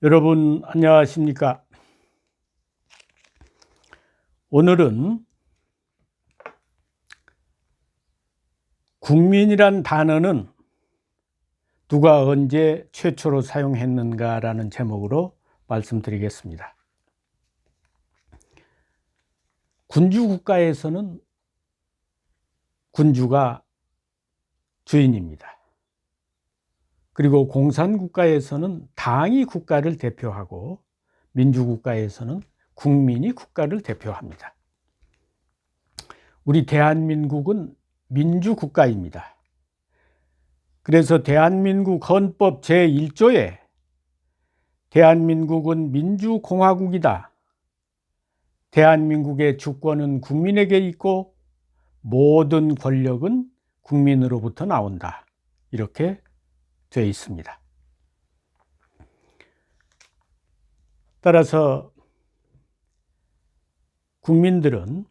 여러분 안녕하십니까? 오늘은 국민이란 단어는 누가 언제 최초로 사용했는가 라는 제목으로 말씀드리겠습니다. 군주 국가에서는 군주가 주인입니다. 그리고 공산국가에서는 당이 국가를 대표하고 민주국가에서는 국민이 국가를 대표합니다. 우리 대한민국은 민주국가입니다. 그래서 대한민국 헌법 제1조에 대한민국은 민주공화국이다. 대한민국의 주권은 국민에게 있고 모든 권력은 국민으로부터 나온다. 이렇게 되어 있습니다. 따라서 국민들은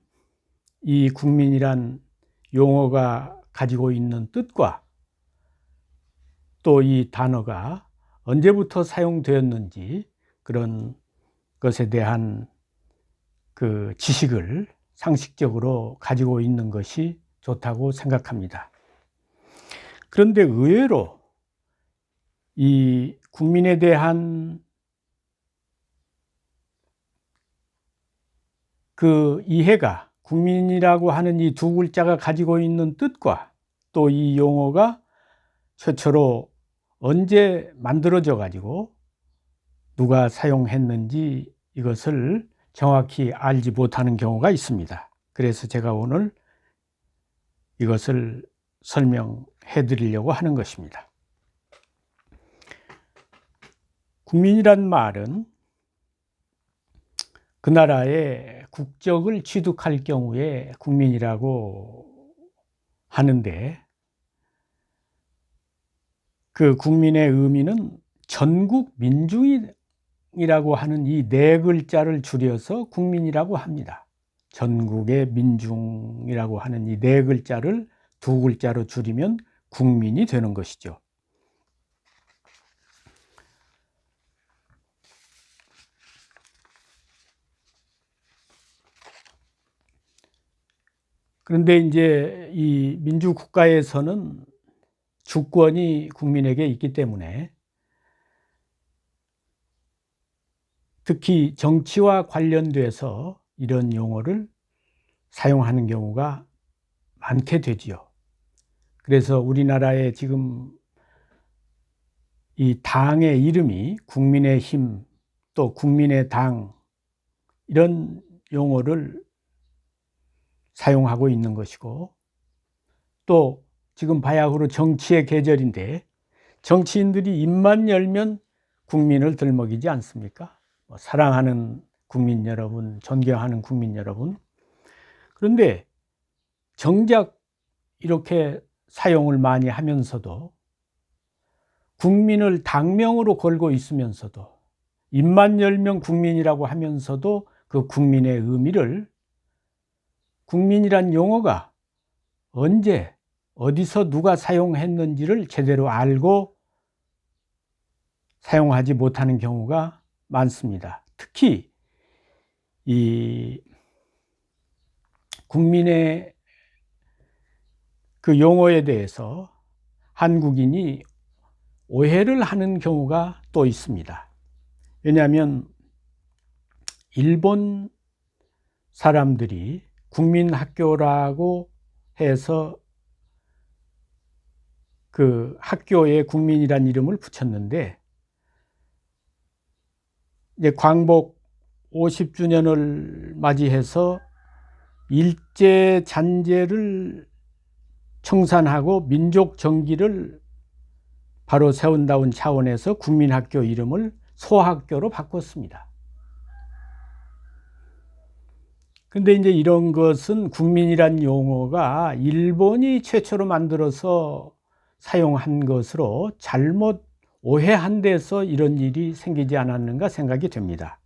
이 국민이란 용어가 가지고 있는 뜻과 또 이 단어가 언제부터 사용되었는지 그런 것에 대한 그 지식을 상식적으로 가지고 있는 것이 좋다고 생각합니다. 그런데 의외로 이 국민에 대한 그 이해가 국민이라고 하는 이 두 글자가 가지고 있는 뜻과 또 이 용어가 최초로 언제 만들어져 가지고 누가 사용했는지 이것을 정확히 알지 못하는 경우가 있습니다. 그래서 제가 오늘 이것을 설명해 드리려고 하는 것입니다. 국민이란 말은 그 나라의 국적을 취득할 경우에 국민이라고 하는데 그 국민의 의미는 전국 민중이라고 하는 이 네 글자를 줄여서 국민이라고 합니다. 전국의 민중이라고 하는 이 네 글자를 두 글자로 줄이면 국민이 되는 것이죠. 그런데 이제 이 민주국가에서는 주권이 국민에게 있기 때문에 특히 정치와 관련돼서 이런 용어를 사용하는 경우가 많게 되지요. 그래서 우리나라에 지금 이 당의 이름이 국민의 힘, 또 국민의 당, 이런 용어를 사용하고 있는 것이고 또 지금 바야흐로 정치의 계절인데 정치인들이 입만 열면 국민을 들먹이지 않습니까? 뭐 사랑하는 국민 여러분, 존경하는 국민 여러분. 그런데 정작 이렇게 사용을 많이 하면서도 국민을 당명으로 걸고 있으면서도 입만 열면 국민이라고 하면서도 그 국민의 의미를 국민이란 용어가 언제 어디서 누가 사용했는지를 제대로 알고 사용하지 못하는 경우가 많습니다. 특히 이 국민의 그 용어에 대해서 한국인이 오해를 하는 경우가 또 있습니다. 왜냐하면 일본 사람들이 국민학교라고 해서 그 학교에 국민이란 이름을 붙였는데 이제 광복 50주년을 맞이해서 일제 잔재를 청산하고 민족 정기를 바로 세운다는 차원에서 국민학교 이름을 소학교로 바꿨습니다. 근데 이제 이런 것은 국민이란 용어가 일본이 최초로 만들어서 사용한 것으로 잘못 오해한 데서 이런 일이 생기지 않았는가 생각이 됩니다.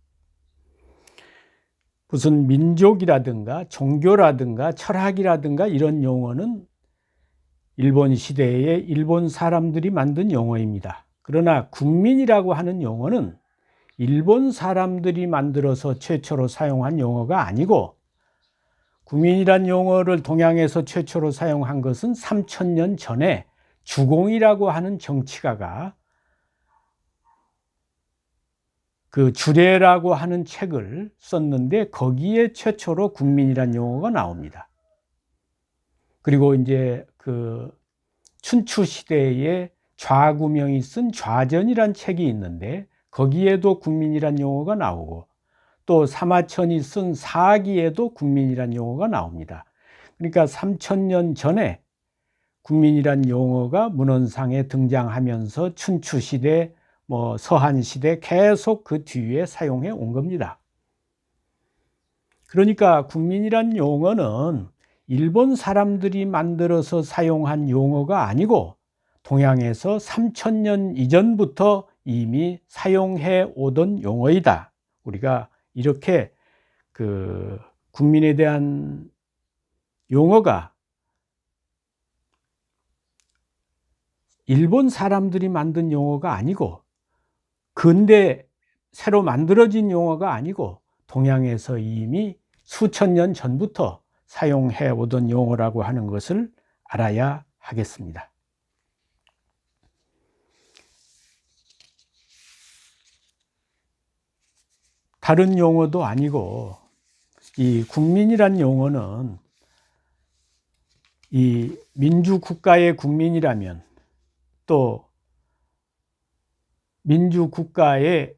무슨 민족이라든가 종교라든가 철학이라든가 이런 용어는 일본 시대에 일본 사람들이 만든 용어입니다. 그러나 국민이라고 하는 용어는 일본 사람들이 만들어서 최초로 사용한 용어가 아니고 국민이란 용어를 동양에서 최초로 사용한 것은 3천년 전에 주공이라고 하는 정치가가 그 주례라고 하는 책을 썼는데 거기에 최초로 국민이란 용어가 나옵니다. 그리고 이제 그 춘추 시대에 좌구명이 쓴 좌전이란 책이 있는데 거기에도 국민이란 용어가 나오고 또 사마천이 쓴 사기에도 국민이란 용어가 나옵니다. 그러니까 3천년 전에 국민이란 용어가 문헌상에 등장하면서 춘추 시대, 뭐 서한 시대 계속 그 뒤에 사용해 온 겁니다. 그러니까 국민이란 용어는 일본 사람들이 만들어서 사용한 용어가 아니고 동양에서 3천년 이전부터 이미 사용해 오던 용어이다. 우리가 이렇게 그 국민에 대한 용어가 일본 사람들이 만든 용어가 아니고 근대 새로 만들어진 용어가 아니고 동양에서 이미 수천 년 전부터 사용해 오던 용어라고 하는 것을 알아야 하겠습니다. 다른 용어도 아니고 이 국민이란 용어는 이 민주국가의 국민이라면 또 민주국가의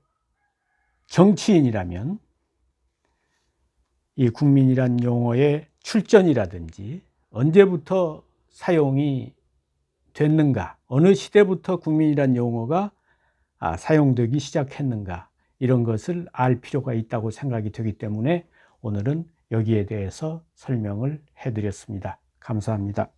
정치인이라면 이 국민이란 용어의 출전이라든지 언제부터 사용이 됐는가, 어느 시대부터 국민이란 용어가 아, 사용되기 시작했는가, 이런 것을 알 필요가 있다고 생각이 되기 때문에 오늘은 여기에 대해서 설명을 해드렸습니다. 감사합니다.